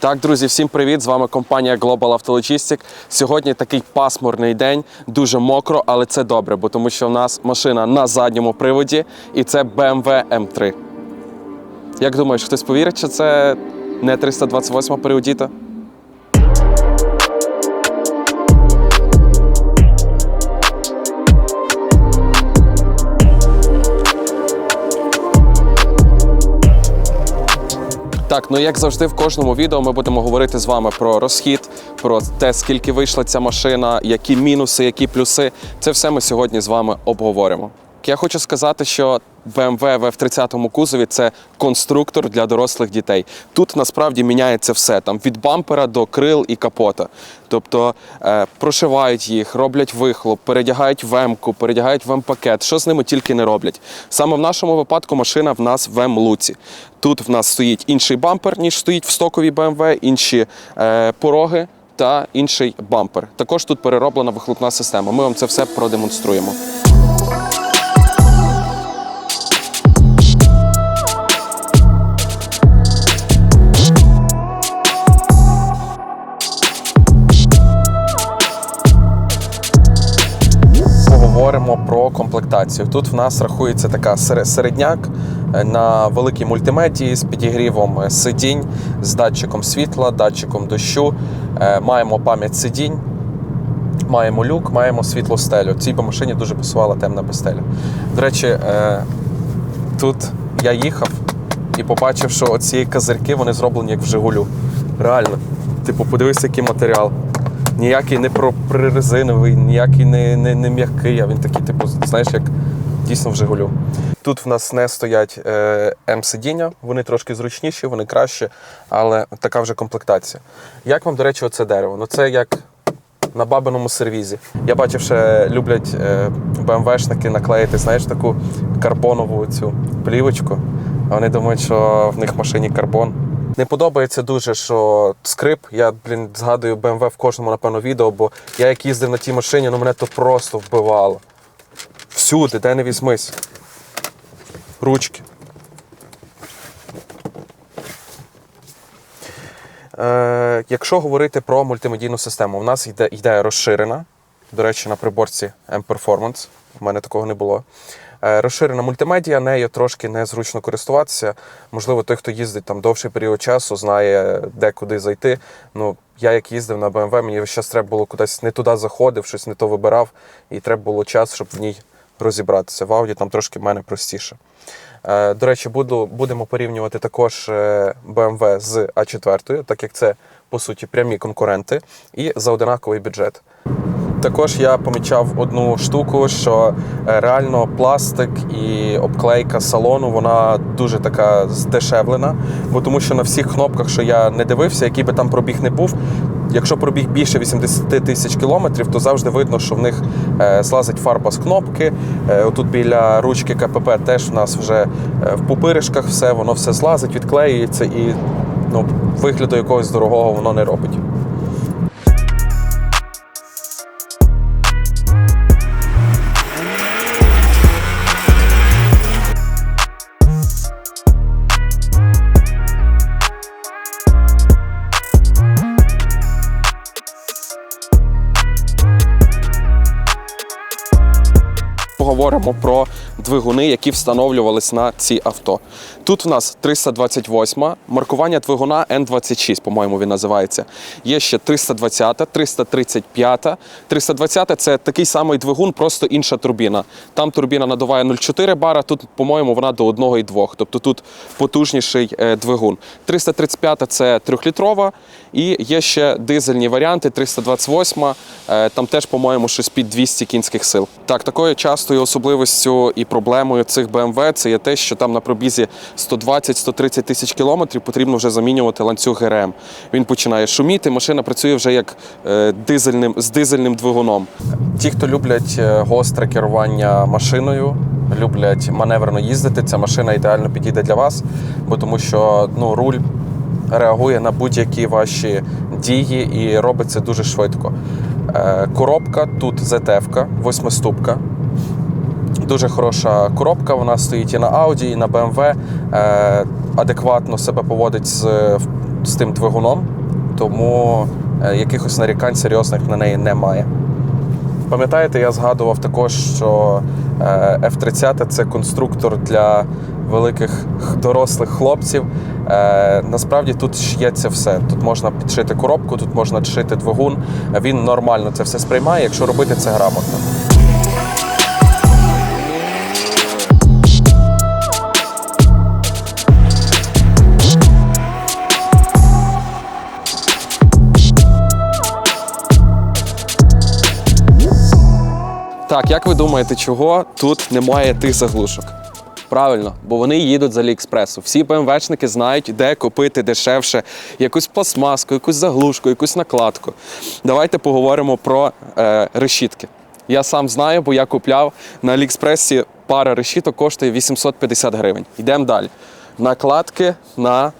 Так, друзі, всім привіт! З вами компанія Global Auto Logistic. Сьогодні такий пасмурний день, дуже мокро, але це добре, бо тому що в нас машина на задньому приводі, і це BMW M3. Як думаєш, хтось повірить, що це не 328 переодіта? Так, ну як завжди, в кожному відео ми будемо говорити з вами про розхід, про те, скільки вийшла ця машина, які мінуси, які плюси. Це все ми сьогодні з вами обговоримо. Я хочу сказати, що BMW в F30 кузові це конструктор для дорослих дітей. Тут насправді міняється все там від бампера до крил і капота. Тобто е, прошивають їх, роблять вихлоп, передягають в М-ку, передягають в М-пакет. Що з ними тільки не роблять. Саме в нашому випадку машина в нас в М-луці. Тут в нас стоїть інший бампер, ніж стоїть в стоковій BMW, інші е, пороги та інший бампер. Також тут перероблена вихлопна система. Ми вам це все продемонструємо. Комплектацію. Тут в нас рахується така середняк е, на великій мультимедії з підігрівом е, сидінь, з датчиком світла, датчиком дощу. Е, Маємо пам'ять сидінь, маємо люк, маємо світло стелю. Цій би машині дуже пасувала темна постеля. До речі, тут я їхав і побачив, що оці козирки вони зроблені як в Жигулю. Реально. Типу, подивись, який матеріал. Ніякий не про- прирезиновий, ніякий не, не, не м'який, а він такий, типу, знаєш, як дійсно в Жигулю. Тут в нас не стоять е, М-сидіння, вони трошки зручніші, вони кращі, але така вже комплектація. Як вам, до речі, оце дерево? Ну це як на бабиному сервізі. Я бачив, що люблять е, БМВшники наклеїти, знаєш, таку карбонову цю плівочку. Вони думають, що в них машині карбон. Не подобається дуже, що скрип. Я, блін, згадую BMW в кожному, напевно, відео, бо я як їздив на тій машині, ну мене то просто вбивало. Всюди, де не візьмись. Ручки. Е, якщо говорити про мультимедійну систему, у нас йде, йде розширена. До речі, на приборці M-Performance. У мене такого не було. Е, розширена мультимедіа, нею трошки незручно користуватися. Можливо, той, хто їздить там довший період часу, знає, де куди зайти. Ну, я як їздив на BMW, мені час треба було кудись не туди заходив, щось не то вибирав, і треба було час, щоб в ній розібратися. В Audi там трошки в мене простіше. Е, До речі, буду, будемо порівнювати також е, BMW з А4, так як це по суті прямі конкуренти, і за одинаковий бюджет. Також я помічав одну штуку, що е, реально пластик і обклейка салону вона дуже така здешевлена, бо тому що на всіх кнопках, що я не дивився, який би там пробіг не був. Якщо пробіг більше 80 тисяч кілометрів, то завжди видно, що в них е, злазить фарба з кнопки. Е, отут біля ручки КПП теж в нас вже в пупиришках все, воно все злазить, відклеюється і ну, вигляду якогось дорогого воно не робить. Поговоримо про двигуни, які встановлювались на ці авто. Тут в нас 328, маркування двигуна N26, по-моєму, він називається. Є ще 320, 335. 320 це такий самий двигун, просто інша турбіна. Там турбіна надуває 0,4 бара, тут, по-моєму, вона до 1,2. Тобто тут потужніший е, двигун. 335 це трьохлітрова, і є ще дизельні варіанти, 328, е, там теж, по-моєму, щось під 200 кінських сил. Так, такою частою особливістю і проблемою цих BMW це є те, що там на пробізі 120-130 тисяч кілометрів потрібно вже замінювати ланцюг ГРМ. Він починає шуміти, машина працює вже як е, дизельним, з дизельним двигуном. Ті, хто люблять е, гостре керування машиною, люблять маневрено їздити, ця машина ідеально підійде для вас, бо тому що ну, руль реагує на будь-які ваші дії і робить це дуже швидко. Е, Коробка тут ZF, восьмиступка. Дуже хороша коробка, вона стоїть і на Audi, і на BMW. Е, Адекватно себе поводить з з тим двигуном, тому е, якихось нарікань серйозних на неї немає. Пам'ятаєте, я згадував також, що е, F-30 це конструктор для великих дорослих хлопців. Насправді тут шиється все. Тут можна підшити коробку, тут можна шити двигун. Він нормально це все сприймає, якщо робити це грамотно. Так, як ви думаєте, чого тут немає тих заглушок? Правильно, бо вони їдуть з Аліекспресу. Всі БМВшники знають, де купити дешевше якусь пластмаску, якусь заглушку, якусь накладку. Давайте поговоримо про е, решітки. Я сам знаю, бо я купляв на Аліекспресі пара решіток коштує 850 гривень. Йдемо далі. Накладки на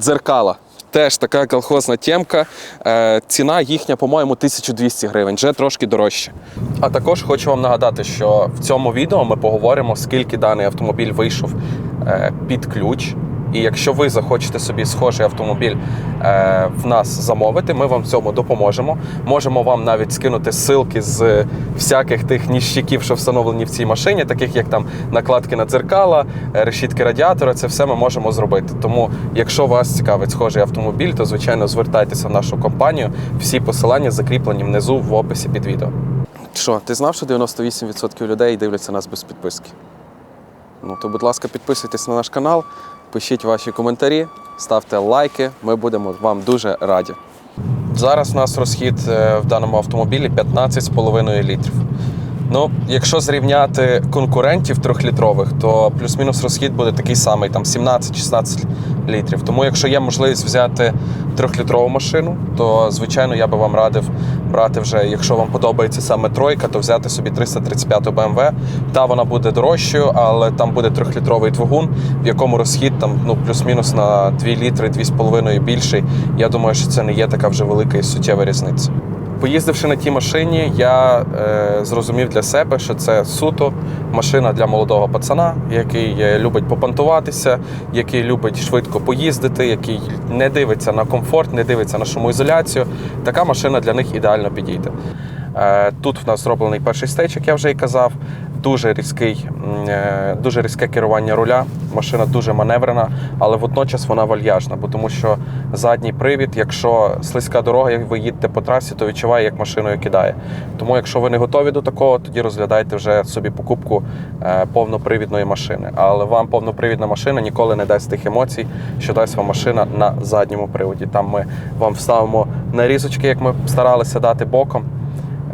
дзеркала. Теж така колхозна тємка. Е, ціна їхня, по-моєму, 1200 гривень, вже трошки дорожче. А також хочу вам нагадати, що в цьому відео ми поговоримо, скільки даний автомобіль вийшов е, під ключ. І якщо ви захочете собі схожий автомобіль е, в нас замовити, ми вам цьому допоможемо. Можемо вам навіть скинути ссылки з всяких тих ніщиків, що встановлені в цій машині, таких як там накладки на дзеркала, е, решітки радіатора. Це все ми можемо зробити. Тому, якщо вас цікавить схожий автомобіль, то звичайно звертайтеся в нашу компанію. Всі посилання закріплені внизу в описі під відео. Що, ти знав, що 98% людей дивляться нас без підписки? Ну то, будь ласка, підписуйтесь на наш канал, пишіть ваші коментарі, ставте лайки. Ми будемо вам дуже раді. Зараз у нас розхід е, в даному автомобілі 15,5 літрів. Ну, якщо зрівняти конкурентів трьохлітрових, то плюс-мінус розхід буде такий самий, там 17-16 літрів. Тому, якщо є можливість взяти трьохлітрову машину, то звичайно я би вам радив брати вже, якщо вам подобається саме тройка, то взяти собі 335 BMW. Та вона буде дорожчою, але там буде трьохлітровий двигун, в якому розхід там ну плюс-мінус на 2 літри, 2,5 більший. Я думаю, що це не є така вже велика і суттєва різниця. Поїздивши на тій машині, я е, зрозумів для себе, що це суто машина для молодого пацана, який е, любить попантуватися, який любить швидко поїздити, який не дивиться на комфорт, не дивиться на шумоізоляцію. Така машина для них ідеально підійде. Е, тут в нас зроблений перший стейч, як я вже і казав. Дуже різкий, е, дуже різке керування руля. Машина дуже маневрена, але водночас вона вальяжна, бо тому що задній привід, якщо слизька дорога, як ви їдете по трасі, то відчуває, як машиною кидає. Тому, якщо ви не готові до такого, тоді розглядайте вже собі покупку е, повнопривідної машини. Але вам повнопривідна машина ніколи не дасть тих емоцій, що дасть вам машина на задньому приводі. Там ми вам вставимо нарізочки, як ми старалися дати боком.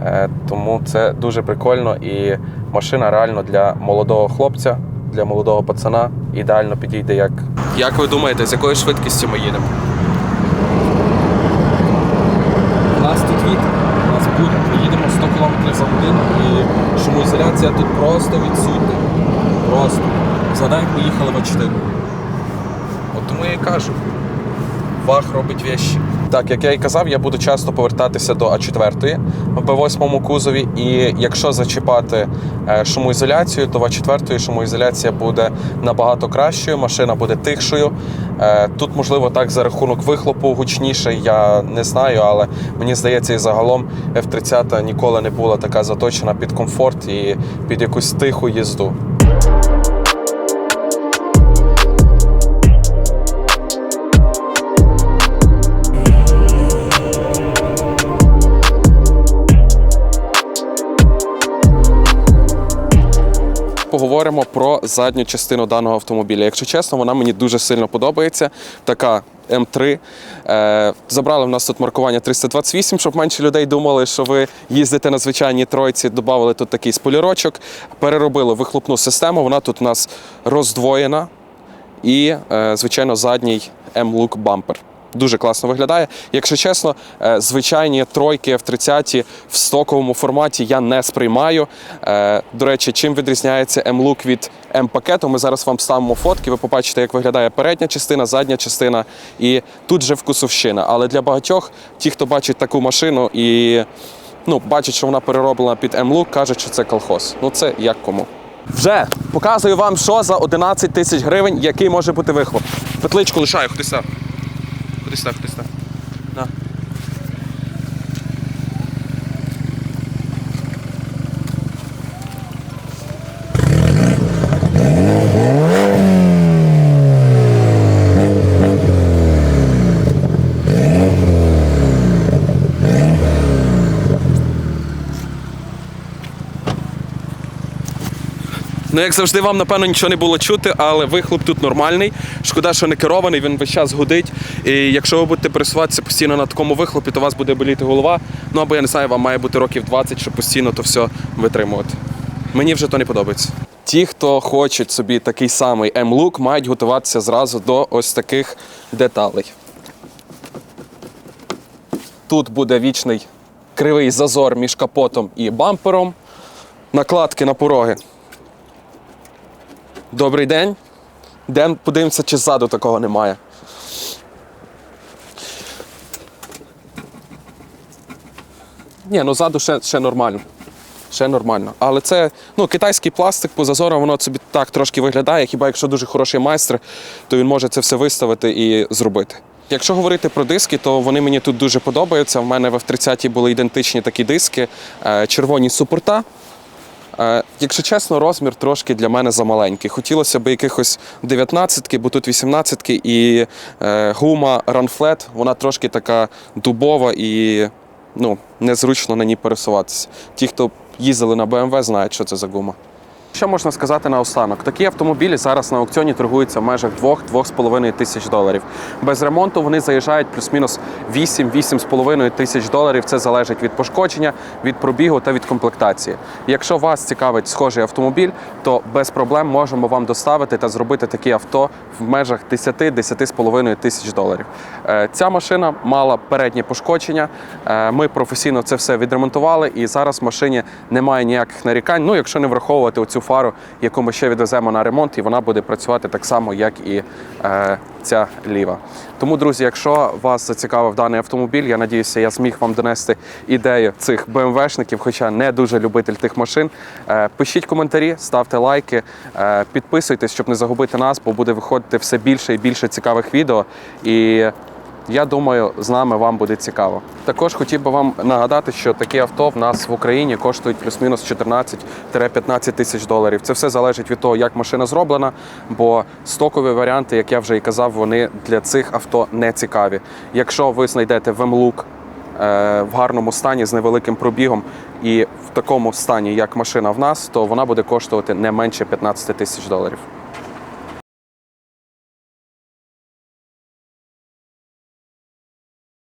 Е, Тому це дуже прикольно і машина реально для молодого хлопця, для молодого пацана ідеально підійде як. Як ви думаєте, з якою швидкістю ми їдемо? У нас тут вітер, у нас буря. Ми їдемо 100 км за годину і шумоізоляція тут просто відсутня. Просто. Згадай, як ми їхали в А4. От тому я і кажу. Вах робить вещі. Так, як я і казав, я буду часто повертатися до А4 в Б8 кузові, і якщо зачіпати е, шумоізоляцію, то в А4 шумоізоляція буде набагато кращою, машина буде тихшою. Е, Тут, можливо, так за рахунок вихлопу гучніше, я не знаю, але мені здається, і загалом F30 ніколи не була така заточена під комфорт і під якусь тиху їзду. Поговоримо про задню частину даного автомобіля. Якщо чесно, вона мені дуже сильно подобається. Така М3. Е, забрали в нас тут маркування 328, щоб менше людей думали, що ви їздите на звичайній тройці. Добавили тут такий спойлерочок, переробили вихлопну систему. Вона тут у нас роздвоєна. І, е, звичайно, задній M-Look бампер. Дуже класно виглядає. Якщо чесно, е, звичайні тройки F30 в стоковому форматі я не сприймаю. Е, До речі, чим відрізняється M-Look від M-пакету, ми зараз вам ставимо фотки, ви побачите, як виглядає передня частина, задня частина, і тут же вкусовщина. Але для багатьох, ті, хто бачить таку машину і ну, бачить, що вона перероблена під M-Look, кажуть, що це колхоз. Ну це як кому. Вже показую вам, що за 11 тисяч гривень, який може бути вихлоп. Петличку лишаю, сюди. ходи сюди, ходи сюди. На. Ну, як завжди, вам напевно нічого не було чути, але вихлоп тут нормальний. Шкода, що не керований, він весь час гудить. І якщо ви будете пересуватися постійно на такому вихлопі, то у вас буде боліти голова. Ну або я не знаю, вам має бути років 20, щоб постійно то все витримувати. Мені вже то не подобається. Ті, хто хочуть собі такий самий М-лук, мають готуватися зразу до ось таких деталей. Тут буде вічний кривий зазор між капотом і бампером. Накладки на пороги Добрий день. Ден, подивимося, чи ззаду такого немає. Ні, ну ззаду ще, ще нормально. Ще нормально. Але це ну, китайський пластик по зазорам, воно собі так трошки виглядає. Хіба якщо дуже хороший майстер, то він може це все виставити і зробити. Якщо говорити про диски, то вони мені тут дуже подобаються. В мене в F30 були ідентичні такі диски, е, червоні супорта. Е, Якщо чесно, розмір трошки для мене замаленький. Хотілося б якихось 19-ки, бо тут 18-ки, і е, гума ранфлет, вона трошки така дубова і ну, незручно на ній пересуватися. Ті, хто їздили на BMW, знають, що це за гума. Що можна сказати на останок? Такі автомобілі зараз на аукціоні торгуються в межах 2-2,5 тисяч доларів. Без ремонту вони заїжджають плюс-мінус 8-8,5 тисяч доларів. Це залежить від пошкодження, від пробігу та від комплектації. Якщо вас цікавить схожий автомобіль, то без проблем можемо вам доставити та зробити такі авто в межах 10-10,5 тисяч доларів. Е, Ця машина мала переднє пошкодження. Е, Ми професійно це все відремонтували, і зараз в машині немає ніяких нарікань. Ну, якщо не враховувати оцю фару, яку ми ще відвеземо на ремонт, і вона буде працювати так само, як і е, ця ліва. Тому, друзі, якщо вас зацікавив даний автомобіль, я надіюся, я зміг вам донести ідею цих БМВшників, хоча не дуже любитель тих машин. Е, пишіть коментарі, ставте лайки, е, підписуйтесь, щоб не загубити нас, бо буде виходити все більше і більше цікавих відео. І я думаю, з нами вам буде цікаво. Також хотів би вам нагадати, що такі авто в нас в Україні коштують плюс-мінус 14-15 тисяч доларів. Це все залежить від того, як машина зроблена, бо стокові варіанти, як я вже і казав, вони для цих авто не цікаві. Якщо ви знайдете вемлук е, в гарному стані з невеликим пробігом і в такому стані, як машина в нас, то вона буде коштувати не менше 15 тисяч доларів.